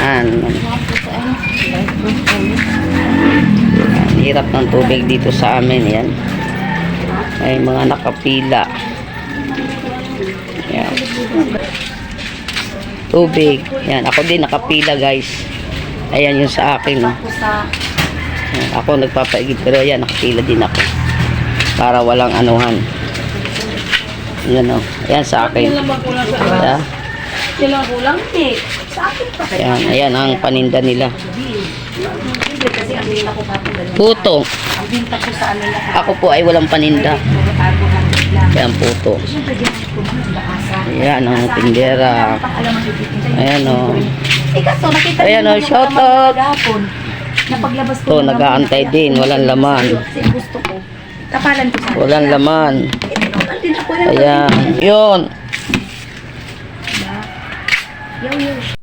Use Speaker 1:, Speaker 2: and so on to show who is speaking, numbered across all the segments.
Speaker 1: Yan. Yan, Hirap ng tubig dito sa amin. Yan. May mga nakapila. Yan. Tubig. Yan. Ako din nakapila guys. Ayan yung sa akin. No? Yan, Ako nagpapaigid pero ayan nakapila din ako. Para walang anuhan. Yan o. Ayan sa akin. Yeah.
Speaker 2: Sila kulang eh.
Speaker 1: Ayan, ayan ang paninda nila. Puto. Ako po ay walang paninda. Ayan puto. Ayan ang tindera. Ayan o.
Speaker 2: Nakita
Speaker 1: Ayan,
Speaker 2: niyo
Speaker 1: oh, shout out.
Speaker 2: maghapon, na paglabas ko
Speaker 1: To,
Speaker 2: ng
Speaker 1: nag-aantay din, walang laman. Walang laman. Ayan. Yun.
Speaker 2: Yaw, yaw.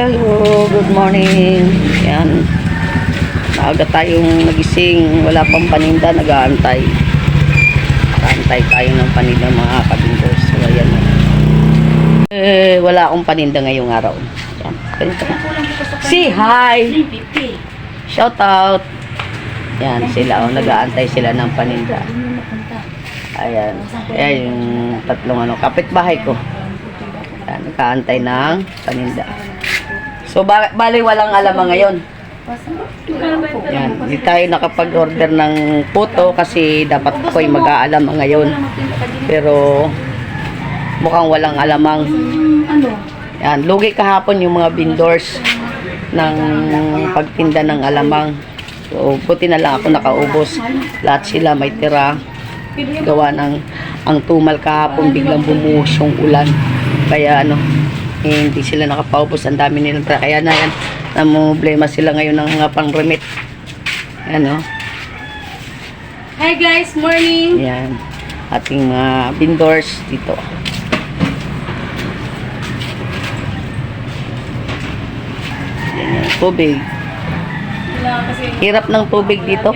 Speaker 1: Hello, good morning. Yan. Maaga tayong nagising. Wala pang paninda, nag-aantay. Nag-aantay tayo ng paninda mga kabingkos. So, ayan. Eh, wala akong paninda ngayong araw. Yan. Ganito. Say hi!
Speaker 2: 350.
Speaker 1: Shout out! Yan sila. Oh, nag-aantay sila ng paninda. Ayan. Ayan yung tatlong ano. Kapitbahay ko. Yan. Nag-aantay ng paninda. So, ba bali walang alamang ngayon. Yan, hindi tayo nakapag-order ng puto kasi dapat ko ay mag-aalam ngayon. Pero mukhang walang alamang. Yan, lugi kahapon yung mga vendors ng pagtinda ng alamang. So, buti na lang ako nakaubos. Lahat sila may tira. Gawa ng ang tumal kahapon biglang bumuhos yung ulan. Kaya ano, eh, hindi sila nakapaubos. Ang dami nilang tira. Kaya na yan, namumblema sila ngayon ng mga pang-remit. Ano,
Speaker 2: Hi guys, morning.
Speaker 1: yan. Ating mga vendors dito. Yan yung tubig. Hirap ng tubig dito.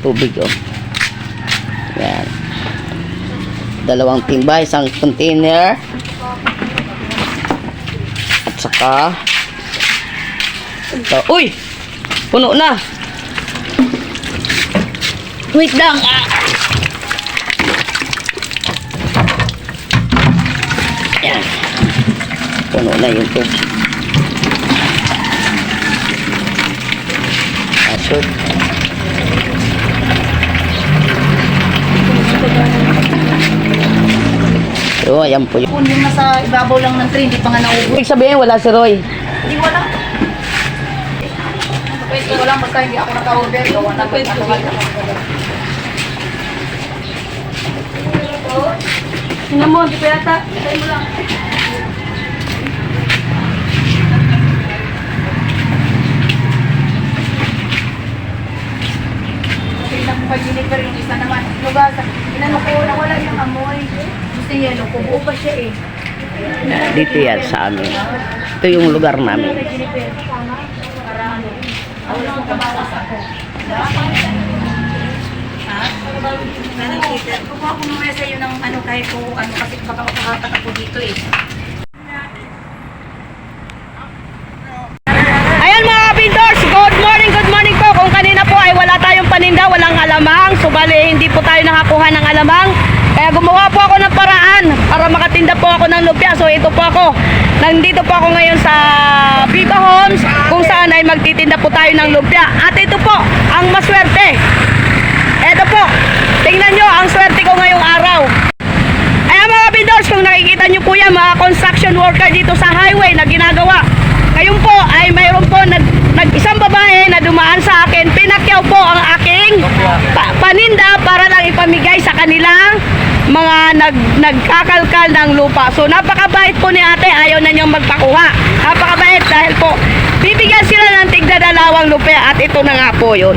Speaker 1: Tubig, oh. Yan. Dalawang timba, isang container. Saka, ito. Uy! Puno na! Wait lang! Ah! Puno na yung tubig. So, ayan po yun.
Speaker 2: Kung yung nasa ibabaw lang ng train, di pa nga naubos.
Speaker 1: Ibig sabihin, wala si Roy.
Speaker 2: Hindi wala. Pwede ko lang basta hindi ako naka-order. Gawa na pwede ko. Tingnan mo, hindi pa yata. Tayo mo lang. Tingnan Jennifer yung isa naman. Lugasan. Inano ko na wala yung amoy. Gusto niya, no, kubuo pa siya eh.
Speaker 1: Dito yan sa amin. Ito yung lugar namin.
Speaker 2: Ano. Kukuha ko muna sa iyo ng ano kahit ko ano kasi baka makakatak ako dito eh.
Speaker 1: Ayan mga vendors, good morning, good morning po. Kung kanina po ay wala tayong paninda, walang alamang. So bali, hindi po tayo nakakuha ng alamang. Kaya gumawa po ako ng paraan para makatinda po ako ng lupya. So ito po ako. Nandito po ako ngayon sa Viva Homes kung saan ay magtitinda po tayo ng lumpia. At ito po, ang maswerte. Ito po, tingnan nyo ang swerte ko ngayong araw. Ayan mga vendors, kung nakikita nyo po yan, mga construction worker dito sa highway na ginagawa. Ngayon po ay mayroon po nag, nag isang babae na dumaan sa akin. Pinakyaw po ang aking pa- paninda para lang ipamigay sa kanilang mga nag, nagkakalkal ng lupa. So napakabait po ni ate, ayaw na niyang magpakuha. Napakabait dahil po bibigyan sila ng tigda dalawang lupa at ito na nga po yun.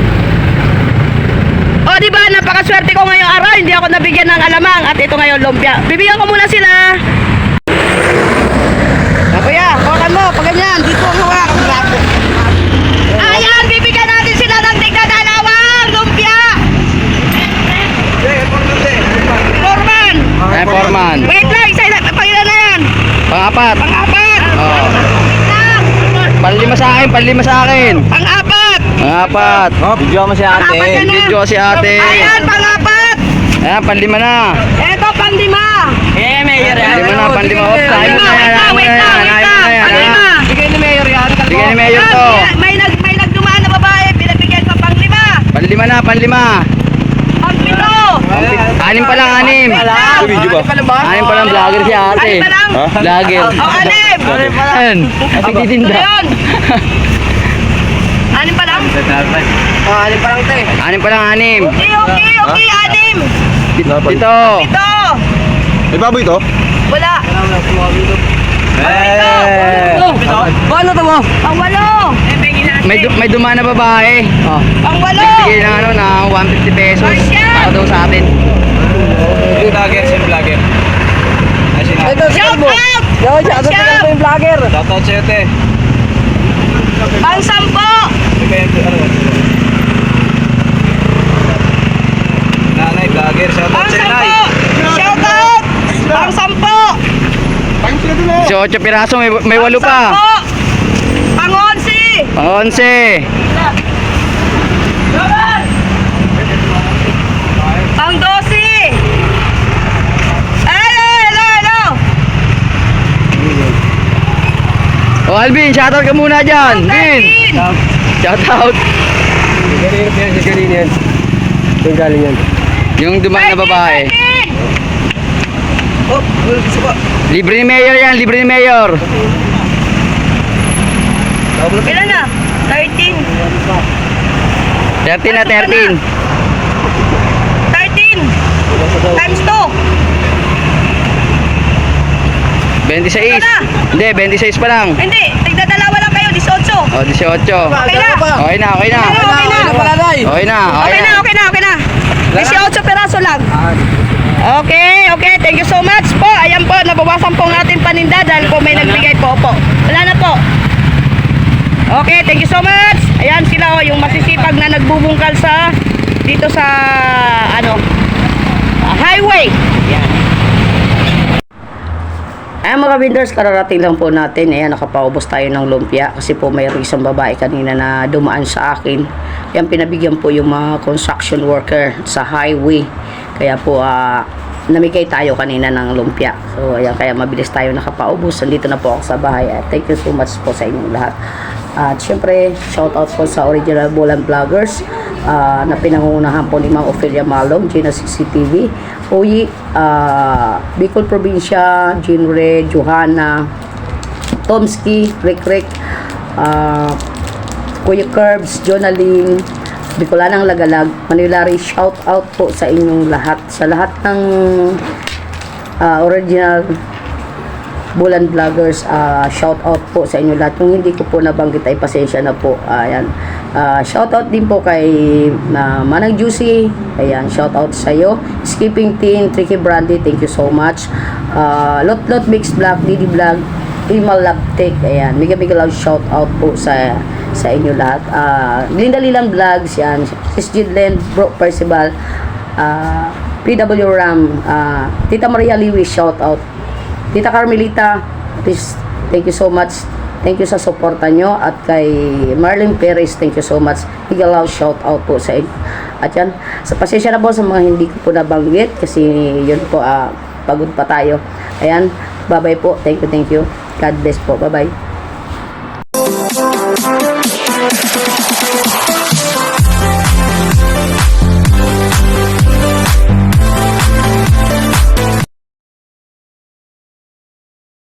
Speaker 1: O di ba napakaswerte ko ngayong araw, hindi ako nabigyan ng alamang at ito ngayon lumpia. Bibigyan ko muna sila pag ganyan, dito ang hawak. Ayan, bibigyan natin sila ng tignan lumpia. Foreman. Eh, foreman. Wait lang, isa na, pangilan na yan.
Speaker 3: Pangapat.
Speaker 1: Pangapat.
Speaker 3: Oh. Panlima sa akin, panlima sa akin.
Speaker 1: Pangapat.
Speaker 3: Pangapat.
Speaker 4: Oh, video mo si ate.
Speaker 3: Video si ate.
Speaker 1: Ayan, pangapat.
Speaker 3: Ayan, panlima na.
Speaker 1: Eto, panlima.
Speaker 4: Eh, mayor
Speaker 3: Panlima na, panlima. Oh,
Speaker 1: Wait
Speaker 3: kain mo na yan.
Speaker 1: lang, wait lang, wait lang. Pang-lima.
Speaker 4: Bigay ni mayor yan.
Speaker 3: Bigyan ni Mayor to.
Speaker 1: Yan, May, nag, may nagdumaan na babae, pinabigyan pa pang-lima.
Speaker 3: Panlima na, panlima.
Speaker 1: Pang-pito.
Speaker 3: Anim pa lang, anim.
Speaker 4: Video ba?
Speaker 3: Anim pa lang, vlogger si ate.
Speaker 1: Anim pa lang?
Speaker 3: Vlogger.
Speaker 1: O, anim.
Speaker 3: Ayan, nagtitinda.
Speaker 1: Ayun. Anim pa lang?
Speaker 4: Ah, alin pa lang te.
Speaker 3: Anim pa lang, anim.
Speaker 1: Okay, okay, okay, anim.
Speaker 3: Dito.
Speaker 1: Ito.
Speaker 4: May baboy to?
Speaker 1: Wala.
Speaker 4: Eh.
Speaker 3: Paano to mo?
Speaker 1: Pang-walo.
Speaker 3: May, du- may dumaan na babae. Oh.
Speaker 1: Pang-walo.
Speaker 3: Nagbigay ng ano, ng 150 pesos. Para daw sa atin.
Speaker 4: Yung vlogger, sino vlogger? Ay, sinabi.
Speaker 1: Shout out!
Speaker 3: Yo,
Speaker 1: shout out sa
Speaker 3: yung vlogger.
Speaker 4: Shoutout sa'yo te.
Speaker 1: Pang-sampo.
Speaker 4: Bigay yung ano. Nanay, vlogger. Shoutout sa'yo, nay.
Speaker 1: Pang-sampo. Shout out. Pang-sampo.
Speaker 3: 18 piraso, may, may walo pa.
Speaker 1: Pang-sampo. Pang-onsi.
Speaker 3: Pang 11.
Speaker 1: Pang-dosi. Hello, hello, hello.
Speaker 3: Oh, Alvin, shoutout ka muna dyan. Vin,
Speaker 1: Thirteen.
Speaker 3: shoutout.
Speaker 4: Galing yan. Yung galing yan.
Speaker 3: Yung dumaan na babae.
Speaker 1: Thirteen.
Speaker 4: Oh, gusto ko.
Speaker 3: Libre ni Mayor yan, libre ni Mayor.
Speaker 1: Ilan na? 13.
Speaker 3: 13 na 13.
Speaker 1: 13. Times 2.
Speaker 3: 26. Hindi, 26 pa lang.
Speaker 1: Hindi, tigdadalawa lang kayo, 18.
Speaker 3: Oh, 18. Okay na.
Speaker 1: Okay na, okay na.
Speaker 3: Okay na,
Speaker 1: okay na. Okay na, Okay na, 18 peraso lang. Okay, okay. Thank you so much po. Ayan po, nabawasan po ang ating paninda dahil po may nagbigay po po. Wala na po. Okay, thank you so much. Ayan sila oh, yung masisipag na nagbubungkal sa dito sa ano ah, highway. Ayan. Ayan mga vendors, kararating lang po natin. Ayan, nakapaubos tayo ng lumpia kasi po mayroong isang babae kanina na dumaan sa akin. Ayan, pinabigyan po yung mga construction worker sa highway. Kaya po, ah, namigay tayo kanina ng lumpia. So, ayan, kaya mabilis tayo nakapaubos. Nandito na po ako sa bahay. At thank you so much po sa inyong lahat. At syempre, shout out po sa original Bolan Vloggers ah, na pinangungunahan po ni Mang Ophelia Malong, Gina CCTV, Uyi, ah, Bicol Probinsya, Jinre, Johanna, Tomski, Rick Rick, ah, Kuya Curbs, Jonaling, Bicolanang Lagalag, Manilari, shout out po sa inyong lahat, sa lahat ng ah, original Bulan Vloggers, ah, shout out po sa inyo lahat. Kung hindi ko po nabanggit ay pasensya na po. Ayan. Ah, shout out din po kay na Manang Juicy. Ayan, shout out sa iyo. Skipping Team, Tricky Brandy, thank you so much. Ah, Lot Lot Mix Black, Didi Vlog, Imal Laptek. Ayan, mega mega love shout out po sa sa inyo lahat. Ah, Linda Lilang Vlogs, yan. Sis Jidlen, Bro Percival, ah, PW Ram, ah, Tita Maria Liwi, shout out. Tita Carmelita, please, thank you so much. Thank you sa suporta nyo. At kay Marlene Perez, thank you so much. Higalaw shout out po sa inyo. At yan, sa pasensya na po sa mga hindi ko po nabanggit kasi yun po, ah, pagod pa tayo. Ayan, bye-bye po. Thank you, thank you. God bless po. Bye-bye.